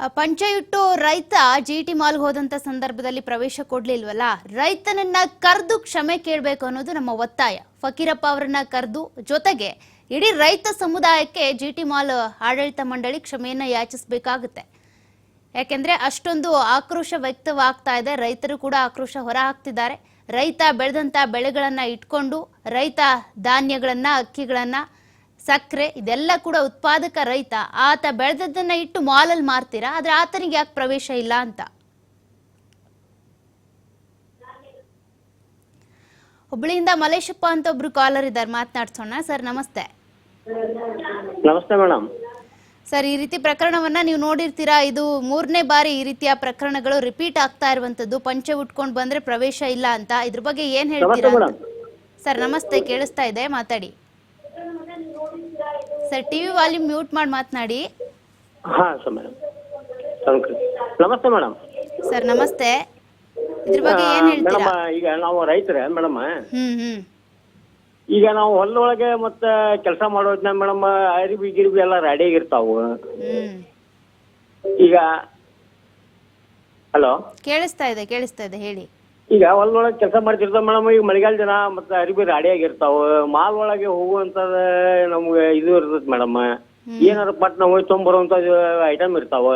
ಆ, ಪಂಚ ಇಟ್ಟು ರೈತ ಜಿ ಟಿ ಮಾಲ್ ಹೋದಂತ ಸಂದರ್ಭದಲ್ಲಿ ಪ್ರವೇಶ ಕೊಡ್ಲಿಲ್ವಲ್ಲ? ರೈತನನ್ನ ಕರೆದು ಕ್ಷಮೆ ಕೇಳಬೇಕು ಅನ್ನೋದು ನಮ್ಮ ಒತ್ತಾಯ. ಫಕೀರಪ್ಪ ಅವರನ್ನ ಕರೆದು ಜೊತೆಗೆ ಇಡೀ ರೈತ ಸಮುದಾಯಕ್ಕೆ ಜಿ ಟಿ ಮಾಲ್ ಆಡಳಿತ ಮಂಡಳಿ ಕ್ಷಮೆಯನ್ನ ಯಾಚಿಸಬೇಕಾಗುತ್ತೆ. ಯಾಕೆಂದ್ರೆ ಅಷ್ಟೊಂದು ಆಕ್ರೋಶ ವ್ಯಕ್ತವಾಗ್ತಾ ಇದೆ. ರೈತರು ಕೂಡ ಆಕ್ರೋಶ ಹೊರ ಹಾಕ್ತಿದ್ದಾರೆ ರೈತ ಬೆಳೆದಂತ ಬೆಳೆಗಳನ್ನ ಇಟ್ಕೊಂಡು ರೈತ ಧಾನ್ಯಗಳನ್ನ ಅಕ್ಕಿಗಳನ್ನ ಸಕ್ಕರೆ ಇದೆಲ್ಲ ಕೂಡ ಉತ್ಪಾದಕ ರೈತ ಆತ ಬೆಳೆದದ್ದನ್ನ ಇಟ್ಟು ಮಾಲಲ್ಲಿ ಮಾರ್ತೀರಾ? ಆದ್ರೆ ಆತನಿಗೆ ಯಾಕೆ ಪ್ರವೇಶ ಇಲ್ಲ ಅಂತ? ಹುಬ್ಳಿಯಿಂದ ಮಲೇಶಪ್ಪ ಅಂತ ಒಬ್ರು ಕಾಲರ್ ಇದ್ದಾರೆ ಮಾತನಾಡ್ಸೋಣ. ಸರ್ ನಮಸ್ತೆ. ನಮಸ್ತೆ ಮೇಡಮ್. ಸರ್ ಈ ರೀತಿ ಪ್ರಕರಣವನ್ನ ನೀವು ನೋಡಿರ್ತೀರಾ? ಇದು ಮೂರನೇ ಬಾರಿ ಈ ರೀತಿಯ ಪ್ರಕರಣಗಳು ರಿಪೀಟ್ ಆಗ್ತಾ ಇರುವಂತದ್ದು. ಪಂಚೆ ಉಟ್ಕೊಂಡು ಬಂದ್ರೆ ಪ್ರವೇಶ ಇಲ್ಲ ಅಂತ. ಇದ್ರ ಬಗ್ಗೆ ಏನ್ ಹೇಳ್ತೀರಾ? ಸರ್ ನಮಸ್ತೆ. ಕೇಳಿಸ್ತಾ ಇದೆ. ಮಾತಾಡಿ. ಸರ್ ಟಿವಿ ವಾಲ್ಯೂಮ್ ಮ್ಯೂಟ್ ಮಾಡಿ ಮಾತನಾಡಿ. ಹಾ ಸರ್ ಮೇಡಮ್ ನಮಸ್ತೆ ಮೇಡಮ್ ಸರ್ ನಮಸ್ತೆ. ಇದ್ರ ಬಗ್ಗೆ ಏನ್ ಮೇಡಮ್ ಹೇಳ್ತೀರಾ? ಈಗ ನಾವು ರೈತರೇ ಮೇಡಮ್. ಹ್ಮ್ ಹ್ಮ್. ಈಗ ನಾವು ಹೊಲದೊಳಗೆ ಮತ್ತೆ ಕೆಲಸ ಮಾಡೋದ್ನ ಮೇಡಮ್ ಅರಿವಿ ಗಿರಿವಿ ಎಲ್ಲ ರೆಡಿಯಾಗಿರ್ತಾವು ಹ್ಮ್. ಈಗ ಹಲೋ? ಕೇಳಿಸ್ತಾ ಇದೆ ಕೇಳಿಸ್ತಾ ಇದೆ ಹೇಳಿ. ಈಗ ಹೊಲದೊಳಗೆ ಕೆಲಸ ಮಾಡ್ತಿರ್ತಾವ ಮೇಡಮ್ ಈಗ ಮಳೆಗಾಲ ದಿನ ಮತ್ತೆ ಅರಿಬಿ ರೆಡಿಯಾಗಿರ್ತಾವ ಮಾಲ್ ಒಳಗೆ ಹೋಗುವಂಥದ್ದು ನಮ್ಗೆ ಇದು ಇರ್ತೈತೆ ಮೇಡಮ್. ಏನಾರ ಪಟ್ ನಾವು ಹೋಗಿ ತೊಂಬರುವಂತ ಐಟಮ್ ಇರ್ತಾವ.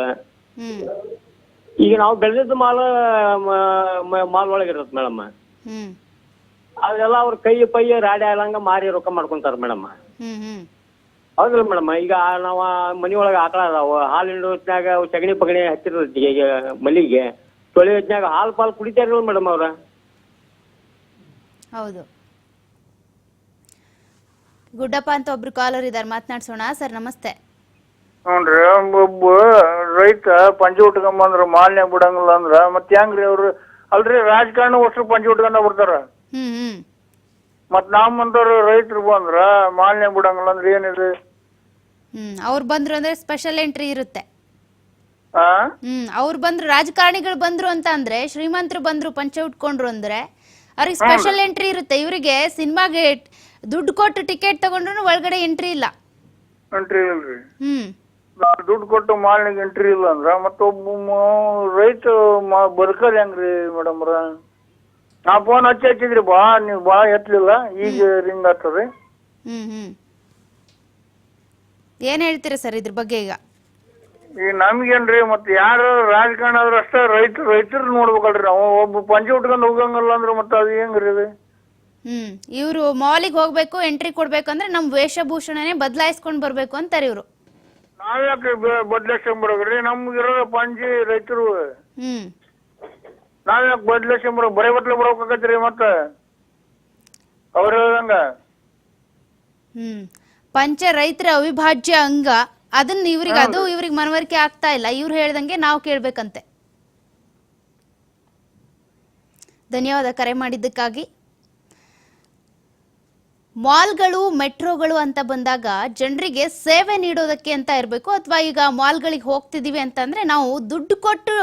ಈಗ ನಾವು ಬೆಳೆದಿದ್ದ ಮಾಲ್ ಮಾಲ್ ಒಳಗೆ ಇರ್ತೈತಿ ಮೇಡಮ್. ಅದೆಲ್ಲ ಅವ್ರ ಕೈ ಪೈ ರಾಡಿ ಆಗಲಂಗ ಮಾರಿ ರೊಕ್ಕ ಮಾಡ್ಕೊಂತಾರ ಮೇಡಮ್. ಹೌದಲ್ಲ ಮೇಡಮ್ ಈಗ ನಾವು ಮನಿ ಒಳಗೆ ಆಕಳ ಅದಾವ. ಹಾಲು ಸಗಣಿ ಪಗಣಿ ಹಚ್ಚಿರ್ತೈತಿ ಈಗ ಮಲ್ಲಿಗೆ. ತೊಳೆ ಹೊತ್ನ್ಯಾಗ ಹಾಲು ಪಾಲು ಕುಡಿತಾರಲ್ಲ ಮೇಡಮ್ ಅವ್ರ. ಹೌದು. ಗುಡ್ಡಪ್ಪ ಅಂತ ಒಬ್ರು ಕಾಲರ್ ಇದ್ದಾರೆ ಮಾತನಾಡ್ಸೋಣ. ಸರ್ ನಮಸ್ತೆ. ಹ್ಞೂನ್ರಿ ಒಬ್ಬ ರೈತ ಪಂಚೆ ಉಟ್ಕೊಂಬಂದ್ರ ಮಾಲ್ನ್ಯಾಗ ಬಿಡಂಗಿಲ್ಲ ಅಂದ್ರ ಮತ್ತೆ ಹೆಂಗ್ರಿ ಅವ್ರು? ಅಲ್ರಿ ರಾಜಕಾರಣ ಒಷ್ಟು ಪಂಚೆ ಉಟ್ಕೊಂಡ ಬರ್ತಾರ ಹ್ಮ್ ಹ್ಮ್. ಮತ್ ನಮ್ಮಂತವ್ರು ರೈತರು ಬಂದ್ರ ಮಾಲ್ನ್ಯಾಗ ಬಿಡಂಗಿಲ್ಲ ಅಂದ್ರೆ ಏನಿದೆ ಹ್ಮ್ ಅವ್ರು ಬಂದ್ರು ಅಂದ್ರೆ ಸ್ಪೆಷಲ್ ಎಂಟ್ರಿ ಇರುತ್ತೆ. ಹ್ಮ್ ಅವ್ರು ಬಂದ್ರು ರಾಜಕಾರಣಿಗಳು ಬಂದ್ರು ಅಂತ ಅಂದ್ರೆ ಶ್ರೀಮಂತರು ಬಂದ್ರು ಪಂಚೆ ಉಟ್ಕೊಂಡ್ರು ಅಂದ್ರೆ ಅವ್ರಿಗೆ ಸ್ಪೆಷಲ್ ಎಂಟ್ರಿ ಇರುತ್ತೆ. ಇವರಿಗೆ ಸಿನಿಮಾಗೆ ದುಡ್ಡು ಕೊಟ್ಟು ಟಿಕೆಟ್ ತಗೊಂಡ್ರು ಒಳಗಡೆ ಎಂಟ್ರಿ ಇಲ್ಲ. ಎಂಟ್ರಿ ಇಲ್ರಿ. ಹ್ಮ್. ದುಡ್ಡು ಕೊಟ್ಟು ಮಾಲಿನಿಗೆ ಎಂಟ್ರಿ ಇಲ್ಲ ಅಂದ್ರ ಮತ್ತೊಬ್ಬ ರೈತ ಬರ್ಕರ್ ಹೆಂಗ್ರಿ ಮೇಡಮ್ ನಾ ಫೋನ್ ಹಚ್ಚಿ ಹಚ್ಚಿದ್ರಿ ಬಾ ನೀವು ಬಾ ಎತ್ತಲಿಲ್ಲ ಈಗ ರಿಂಗ್ ಆಗ್ತದೆ ಹ್ಮ್ ಹ್ಮ್. ಏನ್ ಹೇಳ್ತೀರಾ ಸರ್ ಇದ್ರ ಬಗ್ಗೆ ಈಗ? ಈಗ ನಮ್ಗೇನ್ರಿ ಮತ್ತೆ ಯಾರು ರಾಜಕಾರಣ ಆದ್ರೂ ಅಷ್ಟೇ ರೈತ ರೈತರು ನೋಡ್ಬೇಕಲ್ರಿ ನಾವು. ಒಬ್ಬ ಪಂಚೆ ಉಟ್ಕೊಂಡು ಹೋಗಂಗಿಲ್ಲ ಅಂದ್ರೆ ಮತ್ತೆ ಅದು ಹೆಂಗ್ರಿ ಅದು ಹ್ಮ್ ಇವರು ಮಾಲಿಗೆ ಹೋಗ್ಬೇಕು ಎಂಟ್ರಿ ಕೊಡ್ಬೇಕು ಅಂದ್ರೆ ನಮ್ ವೇಷಭೂಷಣನೇ ಬದಲಾಯಿಸ್ಕೊಂಡ್ ಬರ್ಬೇಕು ಅಂತಾರೆ ಇವರು. ನಾವ್ಯಾಕೆ ಬದ್ಲಾಸ್ಕೊಂಬರೋಗ್ರಿ ನಮ್ಗಿರೋ ಪಂಚಿ ರೈತರು. ಹ್ಮ್. ನಾವ್ಯಾಕೆ ಬದ್ಲಾಸ್ಕೊಂಬರೋ ಬರೇ ಬಟ್ಲೆ ಬರೋಕಾಗತ್ರಿ ಮತ್ತೆ? ಅವ್ರು ಹೇಳ್ದಂಗ. ಹ್ಮ್ ಪಂಚ ರೈತರ ಅವಿಭಾಜ್ಯ ಅಂಗ. ಅದನ್ನ ಇವ್ರಿಗೆ ಅದು ಇವ್ರಿಗೆ ಮನವರಿಕೆ ಆಗ್ತಾ ಇಲ್ಲ. ಇವ್ರು ಹೇಳ್ದಂಗೆ ನಾವು ಕೇಳ್ಬೇಕಂತೆ. ಧನ್ಯವಾದ ಕರೆ ಮಾಡಿದ್ದಕ್ಕಾಗಿ. ಮಾಲ್ಗಳು ಮೆಟ್ರೋಗಳು ಅಂತ ಬಂದಾಗ ಜನರಿಗೆ ಸೇವೆ ನೀಡೋದಕ್ಕೆ ಅಂತ ಇರಬೇಕು. ಅಥವಾ ಈಗ ಮಾಲ್ಗಳಿಗೆ ಹೋಗ್ತಿದೀವಿ ಅಂತಂದ್ರೆ ನಾವು ದುಡ್ಡು ಕೊಟ್ಟು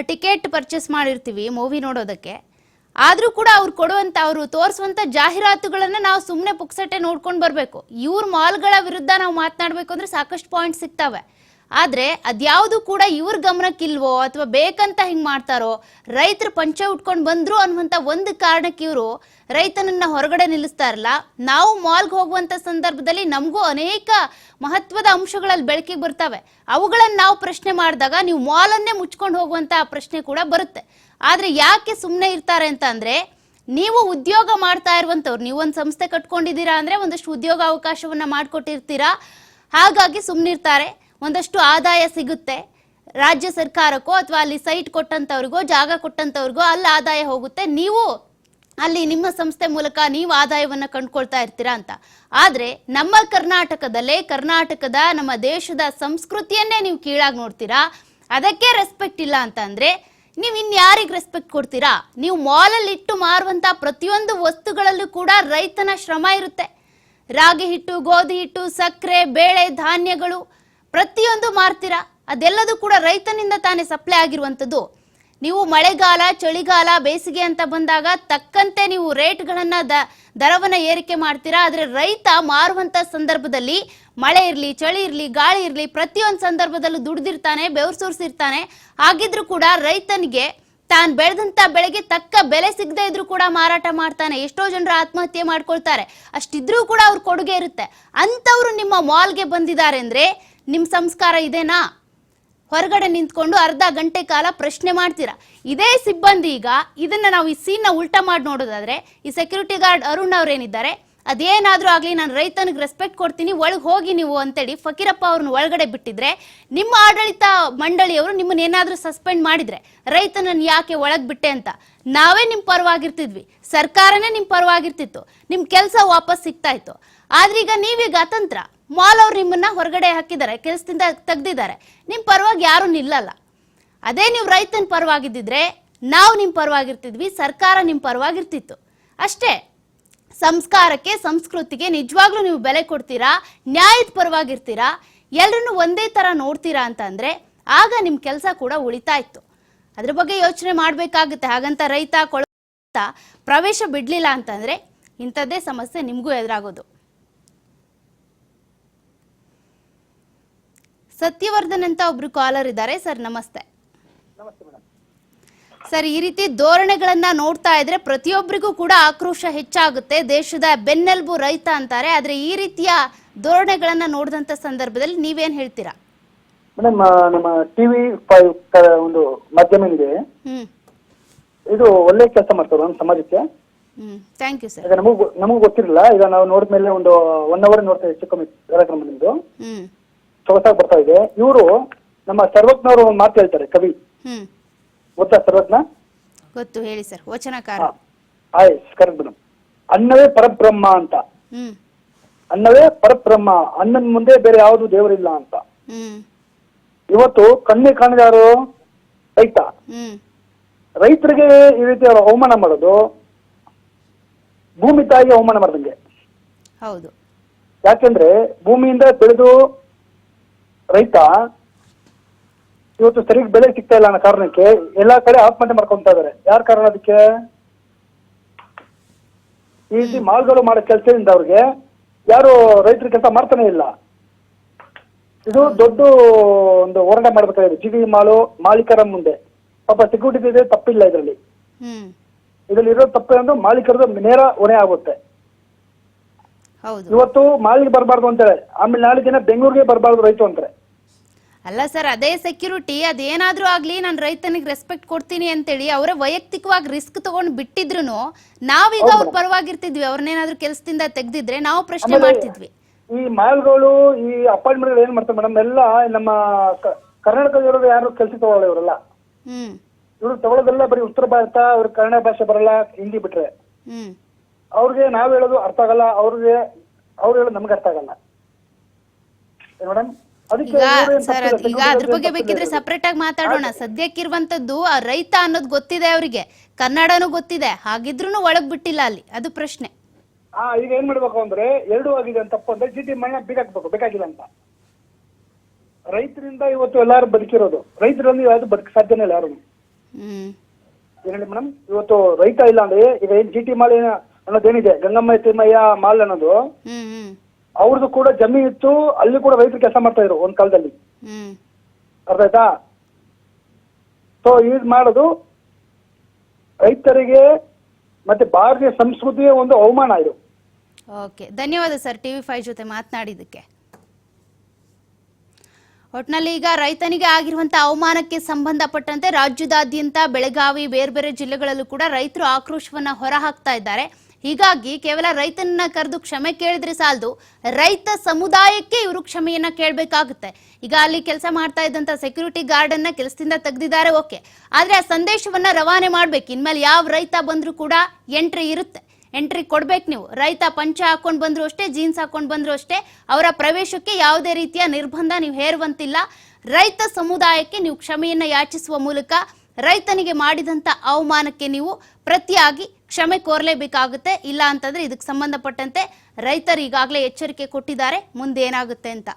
ಟಿಕೆಟ್ ಪರ್ಚೇಸ್ ಮಾಡಿರ್ತೀವಿ ಮೂವಿ ನೋಡೋದಕ್ಕೆ. ಆದ್ರೂ ಕೂಡ ಅವ್ರು ಕೊಡುವಂತ, ಅವರು ತೋರಿಸುವಂತ ಜಾಹೀರಾತುಗಳನ್ನ ನಾವು ಸುಮ್ಮನೆ ಪುಕ್ಸಟ್ಟೆ ನೋಡ್ಕೊಂಡು ಬರಬೇಕು. ಇವ್ರ ಮಾಲ್ಗಳ ವಿರುದ್ಧ ನಾವು ಮಾತನಾಡಬೇಕು ಅಂದ್ರೆ ಸಾಕಷ್ಟು ಪಾಯಿಂಟ್ ಸಿಗ್ತವೆ. ಆದ್ರೆ ಅದ್ಯಾವುದು ಕೂಡ ಇವ್ರ ಗಮನಕ್ಕಿಲ್ವೋ ಅಥವಾ ಬೇಕಂತ ಹಿಂಗ್ ಮಾಡ್ತಾರೋ, ರೈತರು ಪಂಚ ಉಟ್ಕೊಂಡು ಬಂದ್ರು ಅನ್ನುವಂತ ಒಂದು ಕಾರಣಕ್ಕೆ ಇವರು ರೈತನನ್ನ ಹೊರಗಡೆ ನಿಲ್ಲಿಸ್ತಾರಲ್ಲ ನಾವು ಮಾಲ್ಗೆ ಹೋಗುವಂತ ಸಂದರ್ಭದಲ್ಲಿ ನಮಗೂ ಅನೇಕ ಮಹತ್ವದ ಅಂಶಗಳಲ್ಲಿ ಬೆಳಕಿಗೆ ಬರ್ತವೆ. ಅವುಗಳನ್ನ ನಾವು ಪ್ರಶ್ನೆ ಮಾಡಿದಾಗ ನೀವು ಮಾಲನ್ನೇ ಮುಚ್ಕೊಂಡು ಹೋಗುವಂತ ಪ್ರಶ್ನೆ ಕೂಡ ಬರುತ್ತೆ. ಆದ್ರೆ ಯಾಕೆ ಸುಮ್ಮನೆ ಇರ್ತಾರೆ ಅಂತ ಅಂದರೆ ನೀವು ಉದ್ಯೋಗ ಮಾಡ್ತಾ ಇರುವಂಥವ್ರು ನೀವು ಒಂದು ಸಂಸ್ಥೆ ಕಟ್ಕೊಂಡಿದ್ದೀರಾ ಅಂದರೆ ಒಂದಷ್ಟು ಉದ್ಯೋಗ ಅವಕಾಶವನ್ನು ಮಾಡಿಕೊಟ್ಟಿರ್ತೀರಾ? ಹಾಗಾಗಿ ಸುಮ್ಮನಿರ್ತಾರೆ ಒಂದಷ್ಟು ಆದಾಯ ಸಿಗುತ್ತೆ. ರಾಜ್ಯ ಸರ್ಕಾರಕ್ಕೋ ಅಥವಾ ಅಲ್ಲಿ ಸೈಟ್ ಕೊಟ್ಟಂಥವ್ರಿಗೋ ಜಾಗ ಕೊಟ್ಟಂಥವ್ರಿಗೋ ಅಲ್ಲಿ ಆದಾಯ ಹೋಗುತ್ತೆ. ನೀವು ಅಲ್ಲಿ ನಿಮ್ಮ ಸಂಸ್ಥೆ ಮೂಲಕ ನೀವು ಆದಾಯವನ್ನ ಕಂಡುಕೊಳ್ತಾ ಇರ್ತೀರಾ ಅಂತ. ಆದರೆ ನಮ್ಮ ಕರ್ನಾಟಕದಲ್ಲೇ, ಕರ್ನಾಟಕದ ನಮ್ಮ ದೇಶದ ಸಂಸ್ಕೃತಿಯನ್ನೇ ನೀವು ಕೀಳಾಗಿ ನೋಡ್ತೀರಾ? ಅದಕ್ಕೆ ರೆಸ್ಪೆಕ್ಟ್ ಇಲ್ಲ ಅಂತ ಅಂದ್ರೆ ನೀವು ಇನ್ಯಾರಿಗೆ ರೆಸ್ಪೆಕ್ಟ್ ಕೊಡ್ತೀರಾ? ನೀವು ಮಾಲಲ್ಲಿ ಇಟ್ಟು ಮಾರುವಂತ ಪ್ರತಿಯೊಂದು ವಸ್ತುಗಳಲ್ಲೂ ಕೂಡ ರೈತನ ಶ್ರಮ ಇರುತ್ತೆ. ರಾಗಿ ಹಿಟ್ಟು, ಗೋಧಿ ಹಿಟ್ಟು, ಸಕ್ಕರೆ, ಬೇಳೆ, ಧಾನ್ಯಗಳು ಪ್ರತಿಯೊಂದು ಮಾರ್ತೀರಾ? ಅದೆಲ್ಲದೂ ಕೂಡ ರೈತನಿಂದ ತಾನೇ ಸಪ್ಲೈ ಆಗಿರುವಂಥದ್ದು. ನೀವು ಮಳೆಗಾಲ, ಚಳಿಗಾಲ, ಬೇಸಿಗೆ ಅಂತ ಬಂದಾಗ ತಕ್ಕಂತೆ ನೀವು ರೇಟ್ಗಳನ್ನ ದರವನ್ನ ಏರಿಕೆ ಮಾಡ್ತೀರಾ? ಆದ್ರೆ ರೈತ ಮಾರುವಂತ ಸಂದರ್ಭದಲ್ಲಿ ಮಳೆ ಇರ್ಲಿ, ಚಳಿ ಇರ್ಲಿ, ಗಾಳಿ ಇರ್ಲಿ, ಪ್ರತಿಯೊಂದು ಸಂದರ್ಭದಲ್ಲೂ ದುಡ್ದಿರ್ತಾನೆ, ಬೆವರು ಸುರಿಸಿರ್ತಾನೆ. ಹಾಗಿದ್ರು ಕೂಡ ರೈತನಿಗೆ ತಾನು ಬೆಳೆದಂತ ಬೆಳೆಗೆ ತಕ್ಕ ಬೆಲೆ ಸಿಗದೆ ಇದ್ರೂ ಕೂಡ ಮಾರಾಟ ಮಾಡ್ತಾನೆ. ಎಷ್ಟೋ ಜನರು ಆತ್ಮಹತ್ಯೆ ಮಾಡ್ಕೊಳ್ತಾರೆ. ಅಷ್ಟಿದ್ರೂ ಕೂಡ ಅವ್ರ ಕೊಡುಗೆ ಇರುತ್ತೆ. ಅಂಥವ್ರು ನಿಮ್ಮ ಮಾಲ್ಗೆ ಬಂದಿದ್ದಾರೆ ಅಂದ್ರೆ ನಿಮ್ಮ ಸಂಸ್ಕಾರ ಇದೇನಾ? ಹೊರಗಡೆ ನಿಂತ್ಕೊಂಡು ಅರ್ಧ ಗಂಟೆ ಕಾಲ ಪ್ರಶ್ನೆ ಮಾಡ್ತೀರಾ? ಇದೇ ಸಿಬ್ಬಂದಿ ಈಗ ಇದನ್ನ ನಾವು ಈ ಸೀನ್ನ ಉಲ್ಟಾ ಮಾಡಿ ನೋಡೋದಾದ್ರೆ, ಈ ಸೆಕ್ಯೂರಿಟಿ ಗಾರ್ಡ್ ಅರುಣ್ ಅವ್ರೇನಿದ್ದಾರೆ, ಅದೇನಾದ್ರೂ ಆಗಲಿ ನಾನು ರೈತನಿಗೆ ರೆಸ್ಪೆಕ್ಟ್ ಕೊಡ್ತೀನಿ, ಒಳಗೆ ಹೋಗಿ ನೀವು ಅಂತೇಳಿ ಫಕೀರಪ್ಪ ಅವ್ರನ್ನ ಒಳಗಡೆ ಬಿಟ್ಟಿದ್ರೆ, ನಿಮ್ಮ ಆಡಳಿತ ಮಂಡಳಿಯವರು ನಿಮ್ಮನ್ನ ಏನಾದರೂ ಸಸ್ಪೆಂಡ್ ಮಾಡಿದ್ರೆ, ರೈತನನ್ನ ಯಾಕೆ ಒಳಗೆ ಬಿಟ್ಟೆ ಅಂತ? ನಾವೇ ನಿಮ್ಮ ಪರವಾಗಿರ್ತಿದ್ವಿ, ಸರ್ಕಾರನೇ ನಿಮ್ಮ ಪರವಾಗಿರ್ತಿತ್ತು ನಿಮ್ಮ ಕೆಲಸ ವಾಪಸ್ ಸಿಗ್ತಾ ಇತ್ತು. ಆದ್ರೀಗ ನೀವೀಗ ಅತಂತ್ರ. ಮಾಲ್ ಅವ್ರು ನಿಮ್ಮನ್ನ ಹೊರಗಡೆ ಹಾಕಿದ್ದಾರೆ, ಕೆಲಸದಿಂದ ತೆಗ್ದಿದ್ದಾರೆ. ನಿಮ್ಮ ಪರವಾಗಿ ಯಾರು ನಿಲ್ಲಲ್ಲ. ಅದೇ ನೀವು ರೈತನ ಪರವಾಗಿದ್ದಿದ್ರೆ ನಾವು ನಿಮ್ಮ ಪರವಾಗಿರ್ತಿದ್ವಿ, ಸರ್ಕಾರ ನಿಮ್ಮ ಪರವಾಗಿರ್ತಿತ್ತು. ಅಷ್ಟೇ, ಸಂಸ್ಕಾರಕ್ಕೆ, ಸಂಸ್ಕೃತಿಗೆ ನಿಜವಾಗ್ಲೂ ನೀವು ಬೆಲೆ ಕೊಡ್ತೀರಾ, ನ್ಯಾಯದ ಪರವಾಗಿರ್ತೀರಾ ಎಲ್ಲರನ್ನು ಒಂದೇ ತರ ನೋಡ್ತೀರಾ ಅಂತ ಅಂದ್ರೆ ಆಗ ನಿಮ್ಮ ಕೆಲಸ ಕೂಡ ಉಳಿತಾ ಇತ್ತು. ಅದ್ರ ಬಗ್ಗೆ ಯೋಚನೆ ಮಾಡಬೇಕಾಗುತ್ತೆ. ಹಾಗಂತ ರೈತ ಕೊಳ ಪ್ರವೇಶ ಬಿಡ್ಲಿಲ್ಲ ಅಂತಂದ್ರೆ ಇಂಥದ್ದೇ ಸಮಸ್ಯೆ ನಿಮಗೂ ಎದುರಾಗೋದು. ಸತ್ಯವರ್ಧನ್ ಅಂತ ಒಬ್ರು ಕಾಲರ್ ಇದ್ದಾರೆ. ಸರ್ ನಮಸ್ತೆ. ಸರ್ ಈ ರೀತಿ ಧೋರಣೆಗಳನ್ನ ನೋಡ್ತಾ ಇದ್ರೆ ಪ್ರತಿಯೊಬ್ಬರಿಗೂ ಕೂಡ ಆಕ್ರೋಶ ಹೆಚ್ಚಾಗುತ್ತೆ. ದೇಶದ ಬೆನ್ನೆಲುಬು ರೈತ ಅಂತಾರೆ. ಆದ್ರೆ ಈ ರೀತಿಯ ಧೋರಣೆಗಳನ್ನ ನೋಡಿದಂತ ಸಂದರ್ಭದಲ್ಲಿ ನೀವೇನ್ ಹೇಳ್ತೀರಾ? ಮೇಡಮ್ ನಮ್ಮ ಟಿವಿ ಫೈವ್ ಒಂದು ಮಾಧ್ಯಮ ಇದೆ ಇದು ಒಳ್ಳೆ ಕೆಲಸ ಮಾಡ್ತಾರೆ ನಮ್ಮ ಸಮಾಜಕ್ಕೆ. ಥ್ಯಾಂಕ್ ಯು ಸರ್ ನಮಗೂ ನಮಗೂ ಗೊತ್ತಿರಲಿಲ್ಲ ಈಗ ನಾವು ನೋಡಿದ್ಮೇಲೆ ಒಂದು ಒನ್ ಅವರ್ ನೋಡ್ತಾ ಹೆಚ್ಚು ಕಮ್ಮಿ ಕಾರ್ಯಕ್ರಮ ನಿಮ್ದು ಸೊಗಸಾಗಿ ಬರ್ತಾ ಇದೆ. ಇವರು ನಮ್ಮ ಸರ್ವಜ್ಞರು ಒಂದು ಮಾತು ಹೇಳ್ತಾರೆ ಕವಿ. ಹ್ಮ್. ಗೊತ್ತಾ ಸರ್ವಜ್ಞ? ಗೊತ್ತು ಹೇಳಿ ಸರ್. ವಚನಕಾರ. ಆಯ್ ಕರೆಕ್ಟ್ ಮೇಡಮ್ ಅನ್ನವೇ ಪರಬ್ರಹ್ಮ ಅಂತ. ಹ್ಮ್. ಅನ್ನವೇ ಪರಬ್ರಹ್ಮ ಅನ್ನನ ಮುಂದೆ ಬೇರೆ ಯಾವುದು ದೇವರಿಲ್ಲ ಅಂತ. ಹ್ಮ್. ಇವತ್ತು ಕಣ್ಣೆ ಕಾಣದಾರು ರೈತ. ಹ್ಮ್. ರೈತರಿಗೆ ಈ ರೀತಿ ಅವರು ಅವಮಾನ ಮಾಡೋದು ಭೂಮಿ ತಾಯಿಗೆ ಅವಮಾನ ಮಾಡ್ದಂಗೆ. ಹೌದು. ಯಾಕೆಂದ್ರೆ ಭೂಮಿಯಿಂದ ಬೆಳೆದು ರೈತ ಇವತ್ತು ಸರಿ ಬೆಲೆ ಸಿಗ್ತಾ ಇಲ್ಲ ಅನ್ನೋ ಕಾರಣಕ್ಕೆ ಎಲ್ಲಾ ಕಡೆ ಆತ್ಮಹತ್ಯೆ ಮಾಡ್ಕೊಂತ ಇದಾರೆ. ಯಾರ ಕಾರಣ ಅದಕ್ಕೆ? ಈ ರೀತಿ ಮಾಲ್ಗಳು ಮಾಡೋ ಕೆಲಸದಿಂದ ಅವ್ರಿಗೆ ಯಾರು ರೈತರು ಕೆಲಸ ಮಾಡ್ತಾನೆ ಇಲ್ಲ. ಇದು ದೊಡ್ಡ ಒಂದು ಹೋರಾಟ ಮಾಡ್ಬೇಕಾಗಿದೆ. ಜಿಡಿ ಮಾಲು ಮಾಲೀಕರ ಮುಂದೆ. ಪಾಪ ಸೆಕ್ಯೂರಿಟಿ ಇದೆ ತಪ್ಪಿಲ್ಲ ಇದರಲ್ಲಿ. ಇದರಲ್ಲಿ ಇರೋ ತಪ್ಪು ಅಂದ್ರೆ ಮಾಲೀಕರದ್ದು ನೇರ ಹೊಣೆ ಆಗುತ್ತೆ. ಇವತ್ತು ಮಾಲಿಗೆ ಬರಬಾರ್ದು ಅಂತಾರೆ ಆಮೇಲೆ ನಾಳೆ ದಿನ ಬೆಂಗಳೂರಿಗೆ ಬರಬಾರ್ದು ರೈತ ಅಂತಾರೆ ಅಲ್ಲ ಸರ್ ಅದೇ ಸೆಕ್ಯೂರಿಟಿ ಅದೇನಾದ್ರೂ ಆಗ್ಲಿ ನಾನು ರೈತನಿಗೆ ರೆಸ್ಪೆಕ್ಟ್ ಕೊಡ್ತೀನಿ ಅಂತೇಳಿ ಅವರ ವೈಯಕ್ತಿಕವಾಗಿ ರಿಸ್ಕ್ ತಗೊಂಡು ಬಿಟ್ಟಿದ್ರು ನಾವೀಗ ಅವ್ರ ಪರವಾಗಿರ್ತಿದ್ವಿ. ಅವ್ರನ್ನೇನಾದ್ರೂ ಕೆಲಸದಿಂದ ತೆಗ್ದಿದ್ರೆ ನಾವು ಪ್ರಶ್ನೆ ಮಾಡ್ತಿದ್ವಿ. ಈ ಮಾಲ್ಗಳು ಈ ಅಪಾಯಿಂಟ್ಮೆಂಟ್ ಏನ್ ಮಾಡ್ತಾರೆ ಮೇಡಮ್? ಎಲ್ಲ ನಮ್ಮ ಕರ್ನಾಟಕದವರು ಯಾರು ಕೆಲಸ ತಗೊಳ್ಳೋ ಇವರೆಲ್ಲ. ಇವ್ರು ಇವರು ತಗೊಳ್ಳೋದೆಲ್ಲ ಬರೀ ಉತ್ತರ ಭಾರತ ಅವ್ರ ಕನ್ನಡ ಭಾಷೆ ಬರಲ್ಲ ಹಿಂದಿ ಬಿಟ್ರೆ. ಹ್ಮ್. ಅವ್ರಿಗೆ ನಾವ್ ಹೇಳೋದು ಅರ್ಥ ಆಗಲ್ಲ ಅವ್ರಿಗೆ ಅವ್ರು ಹೇಳೋದು ನಮ್ಗೆ ಅರ್ಥ ಆಗಲ್ಲ. ಮೇಡಮ್? ಈಗ ಸರ್ ಅದ್ರ ಬಗ್ಗೆ ಬೇಕಿದ್ರೆ ಸಪರೇಟ್ ಆಗಿ ಮಾತಾಡೋಣ. ಸದ್ಯಕ್ಕಿರುವಂತದ್ದು ಆ ರೈತ ಅನ್ನೋದು ಗೊತ್ತಿದೆ ಅವರಿಗೆ. ಕನ್ನಡನೂ ಗೊತ್ತಿದೆ. ಹಾಗಿದ್ರು ಒಳಗ್ ಬಿಟ್ಟಿಲ್ಲ ಅಲ್ಲಿ. ಅದು ಪ್ರಶ್ನೆ. ಆ ಈಗ ಏನ್ ಮಾಡ್ಬೇಕು ಅಂದ್ರೆ ಎರಡು ಆಗಿದೆ ಅಂತ ತಪ್ಪು ಅಂದ್ರೆ ಜಿಟಿ ಮಣ್ಣ ಬೇಕಾಗ್ಬೇಕು ಬೇಕಾಗಿಲ್ಲ ಅಂತ. ರೈತರಿಂದ ಇವತ್ತು ಎಲ್ಲಾರು ಬದುಕಿರೋದು. ರೈತರನ್ನು ಯಾವ್ದು ಬದುಕ ಸಾಧ್ಯನೇ ಇಲ್ಲ ಯಾರು ಏನ್ ಹೇಳಿ ಮೇಡಮ್? ಇವತ್ತು ರೈತ ಇಲ್ಲ ಅಂದ್ರೆ ಈಗ ಏನ್ ಜಿಟಿ ಮಾಲ್ ಏನ ಅನ್ನೋದೇನಿದೆ? ಗಂಗಮ್ಮ ತಿಮ್ಮಯ್ಯ ಮಾಲ್ ಅನ್ನೋದು. ಅವ್ರದ್ದು ಕೂಡ ಜಮೀನ್ ಇತ್ತು ಅಲ್ಲಿ ಕೂಡ ರೈತರು ಕೆಲಸ ಮಾಡ್ತಾ ಇದ್ರು ಒಂದ್ ಕಾಲದಲ್ಲಿ. ಹ್ಮ್. ಅರ್ಥ ಆಯ್ತಾ? ಸೊ ಇದ್ ಮಾಡೋದು ರೈತರಿಗೆ ಮತ್ತೆ ಭಾರತೀಯ ಸಂಸ್ಕೃತಿಯ ಒಂದು ಅವಮಾನ ಇದು. ಓಕೆ. ಧನ್ಯವಾದ ಸರ್ ಟಿವಿ ಫೈವ್ ಜೊತೆ ಮಾತನಾಡಿದ್ದಕ್ಕೆ. ಒಟ್ನಲ್ಲಿ ಈಗ ರೈತನಿಗೆ ಆಗಿರುವಂತಹ ಅವಮಾನಕ್ಕೆ ಸಂಬಂಧಪಟ್ಟಂತೆ ರಾಜ್ಯದಾದ್ಯಂತ ಬೆಳಗಾವಿ ಬೇರೆ ಬೇರೆ ಜಿಲ್ಲೆಗಳಲ್ಲೂ ಕೂಡ ರೈತರು ಆಕ್ರೋಶವನ್ನ ಹೊರಹಾಕ್ತಾ ಇದ್ದಾರೆ. ಹೀಗಾಗಿ ಕೇವಲ ರೈತನನ್ನ ಕರೆದು ಕ್ಷಮೆ ಕೇಳಿದ್ರೆ ಸಾಲದು. ರೈತ ಸಮುದಾಯಕ್ಕೆ ಇವರು ಕ್ಷಮೆಯನ್ನ ಕೇಳಬೇಕಾಗುತ್ತೆ. ಈಗ ಅಲ್ಲಿ ಕೆಲಸ ಮಾಡ್ತಾ ಇದ್ದಂತ ಸೆಕ್ಯೂರಿಟಿ ಗಾರ್ಡ್ ಅನ್ನ ಕೆಲಸದಿಂದ ತೆಗೆದಿದ್ದಾರೆ ಓಕೆ ಆದ್ರೆ ಆ ಸಂದೇಶವನ್ನ ರವಾನೆ ಮಾಡ್ಬೇಕು. ಇನ್ಮೇಲೆ ಯಾವ ರೈತ ಬಂದ್ರೂ ಕೂಡ ಎಂಟ್ರಿ ಇರುತ್ತೆ. ಎಂಟ್ರಿ ಕೊಡ್ಬೇಕು ನೀವು. ರೈತ ಪಂಚ ಹಾಕೊಂಡು ಬಂದ್ರು ಅಷ್ಟೇ ಜೀನ್ಸ್ ಹಾಕೊಂಡು ಬಂದ್ರು ಅಷ್ಟೇ, ಅವರ ಪ್ರವೇಶಕ್ಕೆ ಯಾವುದೇ ರೀತಿಯ ನಿರ್ಬಂಧ ನೀವು ಹೇರುವಂತಿಲ್ಲ. ರೈತ ಸಮುದಾಯಕ್ಕೆ ನೀವು ಕ್ಷಮೆಯನ್ನ ಯಾಚಿಸುವ ಮೂಲಕ ರೈತನಿಗೆ ಮಾಡಿದಂತ ಅವಮಾನಕ್ಕೆ ನೀವು ಪ್ರತಿಯಾಗಿ ಕ್ಷಮೆ ಕೋರಲೇಬೇಕಾಗುತ್ತೆ. ಇಲ್ಲ ಅಂತಂದ್ರೆ ಇದಕ್ಕೆ ಸಂಬಂಧಪಟ್ಟಂತೆ ರೈತರು ಈಗಾಗಲೇ ಎಚ್ಚರಿಕೆ ಕೊಟ್ಟಿದ್ದಾರೆ. ಮುಂದೆ ಏನಾಗುತ್ತೆ ಅಂತ.